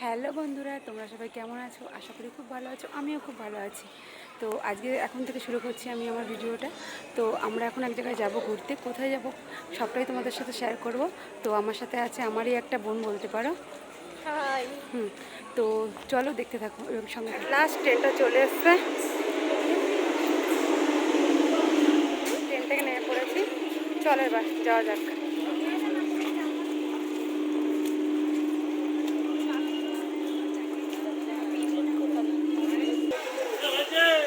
Hello বন্ধুরা তোমরা সবাই কেমন আছো? আশা করি খুব ভালো আছো আমিও খুব ভালো আছি। তো আজকে এখন থেকে শুরু করছি আমি আমার ভিডিওটা। তো আমরা এখন এক জায়গায় যাব ঘুরতে। কোথায় যাব সবটাই তোমাদের সাথে শেয়ার করব। তো আমার সাথে আছে আমারই একটা বোন বলতে পারো। হুম তো চলো দেখতে থাকো এবং সঙ্গে লাস্ট ট্রেনটা চলে এসছে। ট্রেন থেকে নেমে পড়েছি। চলো এবার যাওয়া যাক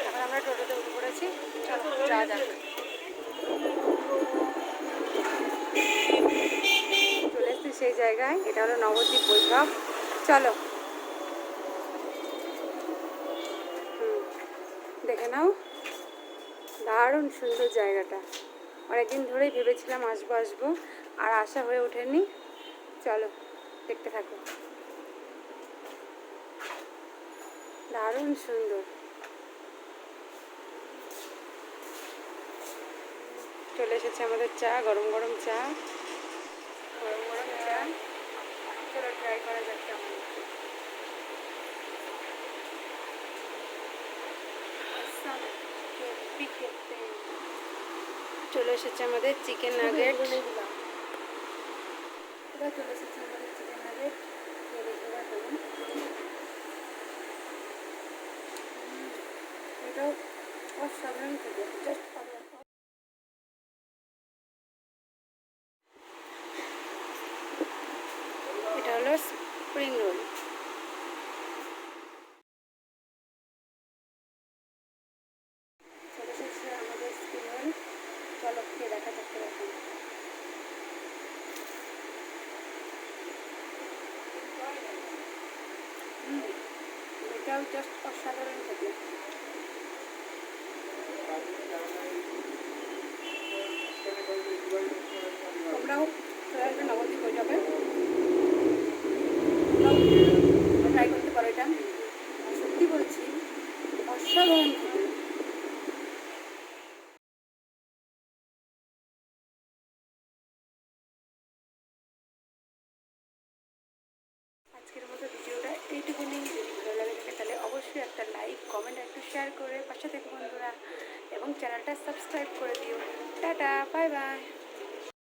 এখন আমরা টোটোতে উঠে পড়েছি চলো চলে এসেছি সেই জায়গায়। এটা হলো নবদ্বীপ বৈঠক চলো। দেখে নাও। দারুণ সুন্দর জায়গাটা। অনেকদিন ধরেই ভেবেছিলাম আসব আসব, আর আশা হয়ে ওঠেনি। চলো, দেখতে থাকো। দারুণ সুন্দর। চলে এসেছে আমাদের চা গরম গরম চা। গরম গরম চা। চলো ট্রাই করা যাক কেমন চলে এসেছে আমাদের চিকেন নাগেট। চলে এসেছে আমাদের চিকেন নাগেট। এটাও অসাধারণ জাস্ট এটা হলো স্প্রিং রোল। জাস্ট অসাধারণ খেতে। তোমরাও আসবে নবদ্বীপ হয়ে যাবে ট্রাই করতে পারো এটা সত্যি বলছি অসাধারণ খেতে আজকের মতো ভিডিওটা এইটুকুনি যদি ভালো লাগে থাকে তাহলে অবশ্যই একটা লাইক কমেন্ট একটু শেয়ার করে পাশে থেকে বন্ধুরা এবং চ্যানেলটা সাবস্ক্রাইব করে দিও। Tata bye bye